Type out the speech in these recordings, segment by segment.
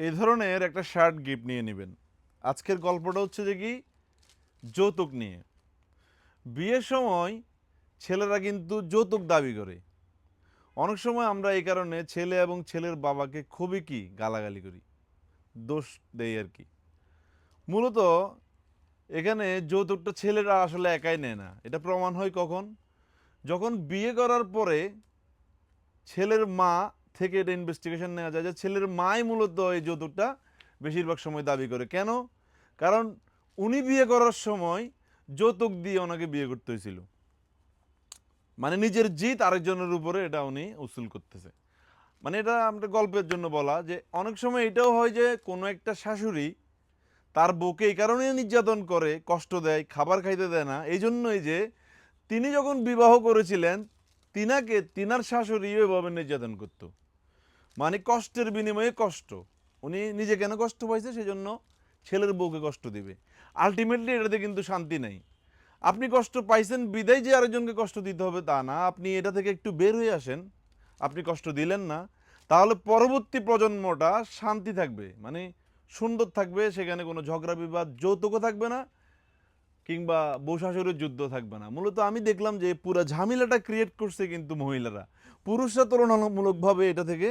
এই ধরনের একটা শার্ট গিফট নিয়ে নেবেন। আজকের গল্পটা হচ্ছে যে কি? যৌতুক নিয়ে। বিয়ের সময় ছেলেরা কিন্তু যৌতুক দাবি করে। অনেক সময় আমরা এই কারণে ছেলে এবং ছেলের বাবাকে খুবই কি? গালাগালি করি। দোষ দেই আর কি। মূলত এখানে যৌতুকটা ছেলেরা আসলে একাই নেয় না। এটা প্রমাণ হয় কখন? যখন বিয়ে করার পরে ছেলের মা থেকে এটা ইনভেস্টিগেশন নেওয়া যায় যে ছেলের মাই মূলত এই যৌতুকটা বেশিরভাগ সময় দাবি করে। কেন? কারণ উনি বিয়ে করার সময় যৌতুক দিয়ে ওনাকে বিয়ে করতে হয়েছিল। মানে নিজের জিত আরেকজনের উপরে এটা উনি উসুল করতেছে। মানে এটা আমরা গল্পের জন্য বলা যে অনেক সময় এটাও হয় যে কোনো একটা শাশুড়ি তার বউকে এই কারণে নির্যাতন করে, কষ্ট দেয়, খাবার খাইতে দেয় না। এই জন্যই যে তিনি যখন বিবাহ করেছিলেন তিনাকে, তিনার শাশুড়ি এভাবে নির্যাতন করতো। মানে কষ্টের বিনিময়ে কষ্ট। উনি নিজে কেন কষ্ট পাইছে? সেই জন্য ছেলের বউকে কষ্ট দিবে। আলটিমেটলি এটাতে কিন্তু শান্তি নাই। আপনি কষ্ট পাইছেন, বিদায় যে আরেকজনকে কষ্ট দিতে হবে তা না। আপনি এটা থেকে একটু বের হয়ে আসেন। আপনি কষ্ট দিলেন না। তাহলে পরবর্তী প্রজন্মটা শান্তি থাকবে। মানে সুন্দর থাকবে, সেখানে কোনো ঝগড়া বিবাদ, যৌতুকও থাকবে না। কিংবা বউ শাশুড়ির যুদ্ধ থাকবে না। মূলত আমি দেখলাম যে পুরো ঝামেলাটা ক্রিয়েট করছে কিন্তু মহিলারা। পুরুষরা তুলনামূলকভাবে এটা থেকে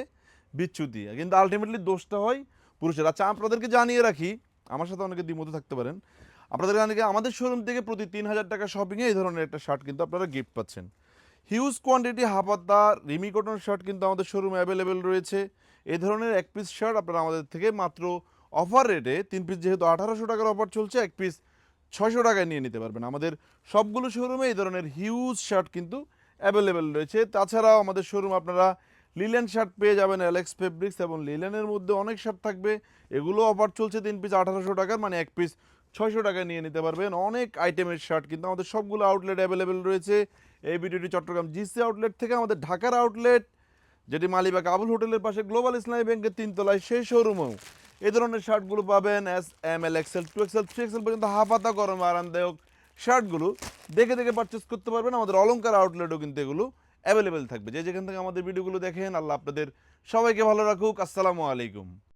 বিচ্যুতি। কিন্তু আলটিমেটলি দোষটা হয় পুরুষের। আচ্ছা আপনাদেরকে জানিয়ে রাখি, আমার সাথে অনেকে দ্বিমত থাকতে পারেন। আপনাদের অনেকে আমাদের শোরুম থেকে প্রতি তিন হাজার টাকা শপিংয়ে এই ধরনের একটা শার্ট কিন্তু আপনারা গিফট পাচ্ছেন। হিউজ কোয়ান্টিটি হাফাতা রিমি কটন শার্ট কিন্তু আমাদের শোরুমে অ্যাভেলেবেল রয়েছে। এই ধরনের এক পিস শার্ট আপনারা আমাদের থেকে মাত্র অফার রেটে তিন পিস যেহেতু আঠারোশো টাকার অফার চলছে, এক পিস ছয়শো টাকায় নিয়ে নিতে পারবেন। আমাদের সবগুলো শোরুমে এই ধরনের হিউজ শার্ট কিন্তু অ্যাভেলেবেল রয়েছে। তাছাড়াও আমাদের শোরুম আপনারা লিলেন শার্ট পেয়ে যাবেন অ্যালেক্স ফেব্রিক্স এবং লিলেনের মধ্যে অনেক শার্ট থাকবে। এগুলো অফার চলছে তিন পিস আঠারোশো টাকার মানে এক পিস ছয়শো টাকায় নিয়ে নিতে পারবেন। অনেক আইটেমের শার্ট কিন্তু আমাদের সবগুলো আউটলেট অ্যাভেলেবেল রয়েছে। এই ভিডিওটি চট্টগ্রাম জিসি আউটলেট থেকে আমাদের ঢাকার আউটলেট যেটি মালিবাগ আবুল হোটেলের পাশে গ্লোবাল ইসলামী ব্যাংকের তিনতলায় সেই শোরুমেও এ ধরনের শার্টগুলো পাবেন S M L XL two XL three XL পর্যন্ত হাফাতা গরম আরামদায়ক শার্টগুলো। দেখে দেখে পারচেস করতে পারবেন। আমাদের অলঙ্কার আউটলেটও কিন্তু এগুলো অ্যাভেলেবেল থাকবে। যে যেখান থেকে আমাদের ভিডিওগুলো দেখেন, আল্লাহ আপনাদের সবাইকে ভালো রাখুক। আসসালামু আলাইকুম।